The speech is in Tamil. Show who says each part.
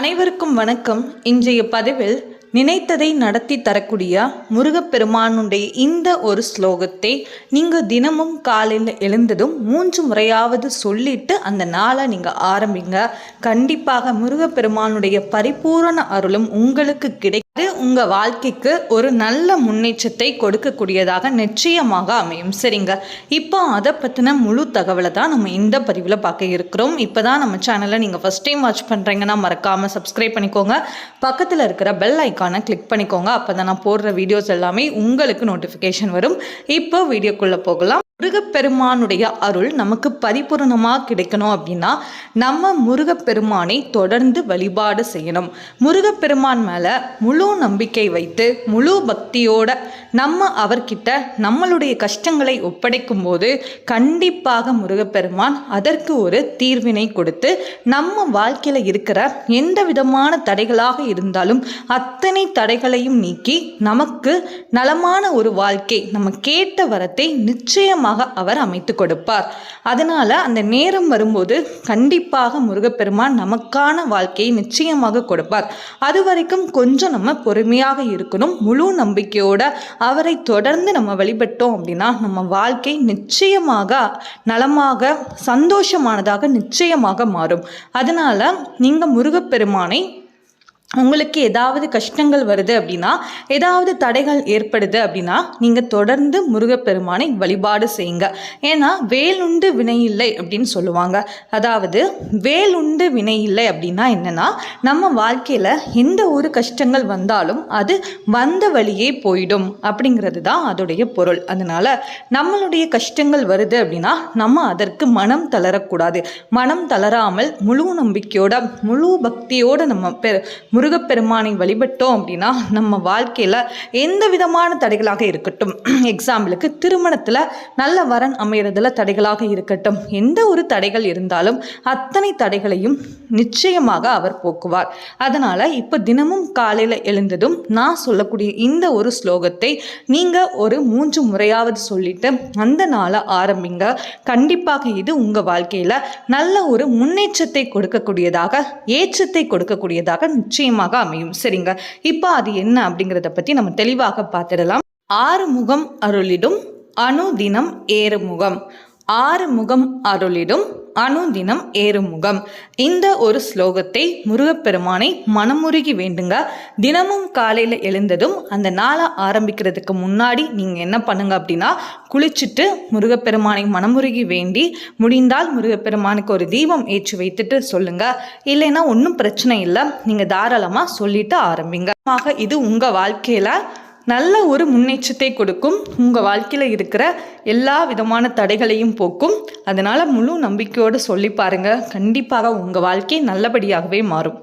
Speaker 1: அனைவருக்கும் வணக்கம். இன்றைய பதிவில் நினைத்ததை நடத்தி தரக்கூடிய முருகப்பெருமானுடைய இந்த ஒரு ஸ்லோகத்தை நீங்கள் தினமும் காலையில் எழுந்ததும் மூன்று முறையாவது சொல்லிட்டு அந்த நாளை நீங்கள் ஆரம்பிங்க. கண்டிப்பாக முருகப்பெருமானுடைய பரிபூரண அருளும் உங்களுக்கு கிடைக்கும். அது உங்கள் வாழ்க்கைக்கு ஒரு நல்ல முன்னேற்றத்தை கொடுக்கக்கூடியதாக நிச்சயமாக அமையும். சரிங்க. இப்போ அதை பற்றின முழு தகவலை தான் நம்ம இந்த பதிவில் பார்க்க இருக்கிறோம். இப்போ தான் நம்ம சேனலை நீங்கள் ஃபஸ்ட் டைம் வாட்ச் பண்ணுறீங்கன்னா மறக்காமல் சப்ஸ்கிரைப் பண்ணிக்கோங்க. பக்கத்தில் இருக்கிற பெல் ஐக்கானை கிளிக் பண்ணிக்கோங்க. அப்போ தான் நான் போடுற வீடியோஸ் எல்லாமே உங்களுக்கு நோட்டிஃபிகேஷன் வரும். இப்போ வீடியோக்குள்ளே போகலாம். முருகப்பெருமானுடைய அருள் நமக்கு பரிபூரணமாக கிடைக்கணும் அப்படின்னா நம்ம முருகப்பெருமானை தொடர்ந்து வழிபாடு செய்யணும். முருகப்பெருமான் மேலே முழு நம்பிக்கை வைத்து முழு பக்தியோட நம்ம அவர்கிட்ட நம்மளுடைய கஷ்டங்களை ஒப்படைக்கும் போது கண்டிப்பாக முருகப்பெருமான் அதற்கு ஒரு தீர்வினை கொடுத்து நம்ம வாழ்க்கையில் இருக்கிற எந்த விதமான தடைகளாக இருந்தாலும் அத்தனை தடைகளையும் நீக்கி நமக்கு நலமான ஒரு வாழ்க்கை நம்ம கேட்ட வரத்தை நிச்சயமாக அவர் அமைத்து கொடுப்பார். அதனால அந்த நேரம் வரும்போது கண்டிப்பாக முருகப்பெருமான் நமக்கான வாழ்க்கையை நிச்சயமாக கொடுப்பார். அது வரைக்கும் கொஞ்சம் நம்ம பொறுமையாக இருக்கணும். முழு நம்பிக்கையோட அவரை தொடர்ந்து நம்ம வழிபட்டோம் அப்படின்னா நம்ம வாழ்க்கை நிச்சயமாக நலமாக சந்தோஷமானதாக நிச்சயமாக மாறும். அதனால நீங்கள் முருகப்பெருமானை உங்களுக்கு ஏதாவது கஷ்டங்கள் வருது அப்படின்னா ஏதாவது தடைகள் ஏற்படுது அப்படின்னா நீங்கள் தொடர்ந்து முருகப்பெருமானை வழிபாடு செய்யுங்க. ஏன்னா வேலுண்டு வினை இல்லை அப்படின்னு சொல்லுவாங்க. அதாவது வேலுண்டு வினை இல்லை அப்படின்னா என்னென்னா நம்ம வாழ்க்கையில் எந்த ஒரு கஷ்டங்கள் வந்தாலும் அது வந்த வழியே போயிடும் அப்படிங்கிறது தான் அதோடைய பொருள். அதனால் நம்மளுடைய கஷ்டங்கள் வருது அப்படின்னா நம்ம அதற்கு மனம் தளரக்கூடாது. மனம் தளராமல் முழு நம்பிக்கையோட முழு பக்தியோடு நம்ம பெரு முருகப்பெருமானை வழிபட்டோம் அப்படின்னா நம்ம வாழ்க்கையில் எந்த விதமான தடைகளாக இருக்கட்டும்? எக்ஸாம்பிளுக்கு திருமணத்தில் நல்ல வரன் அமைகிறதுல தடைகளாக இருக்கட்டும். எந்த ஒரு தடைகள் இருந்தாலும் அத்தனை தடைகளையும் நிச்சயமாக அவர் போக்குவார். அதனால் இப்போ தினமும் காலையில் எழுந்ததும் நான் சொல்லக்கூடிய இந்த ஒரு ஸ்லோகத்தை நீங்கள் ஒரு மூன்று முறையாவது சொல்லிட்டு அந்த நாளை ஆரம்பிங்க. கண்டிப்பாக இது உங்கள் வாழ்க்கையில் நல்ல ஒரு முன்னேற்றத்தை கொடுக்கக்கூடியதாக ஏற்றத்தை கொடுக்கக்கூடியதாக நிச்சயம் நிச்சயமாக அமையும். சரிங்க. இப்போ அது என்ன அப்படிங்கிறத பற்றி நம்ம தெளிவாக பார்த்துடலாம். ஆறு முகம் அருளிடும் அணுதினம் ஏறுமுகம். ஆறு முகம் அருளிடும் அனுதினம் ஏறுமுகம் இந்த ஒரு ஸ்லோகத்தை முருகப்பெருமானை மனமுருகி வேண்டுங்க. தினமும் காலையில் எழுந்ததும் அந்த நாளை ஆரம்பிக்கிறதுக்கு முன்னாடி நீங்கள் என்ன பண்ணுங்க அப்படின்னா குளிச்சுட்டு முருகப்பெருமானை மனமுருகி வேண்டி முடிந்தால் முருகப்பெருமானுக்கு ஒரு தீபம் ஏற்றி வைத்துட்டு சொல்லுங்க. இல்லைன்னா ஒன்றும் பிரச்சனை இல்லை. நீங்கள் தாராளமாக சொல்லிட்டு ஆரம்பிங்க. ஆக இது உங்கள் வாழ்க்கையில் நல்ல ஒரு முன்னேற்றத்தை கொடுக்கும். உங்கள் வாழ்க்கையில் இருக்கிற எல்லா விதமான தடைகளையும் போக்கும். அதனால் முழு நம்பிக்கையோடு சொல்லி பாருங்கள் கண்டிப்பாக உங்கள் வாழ்க்கை நல்லபடியாகவே மாறும்.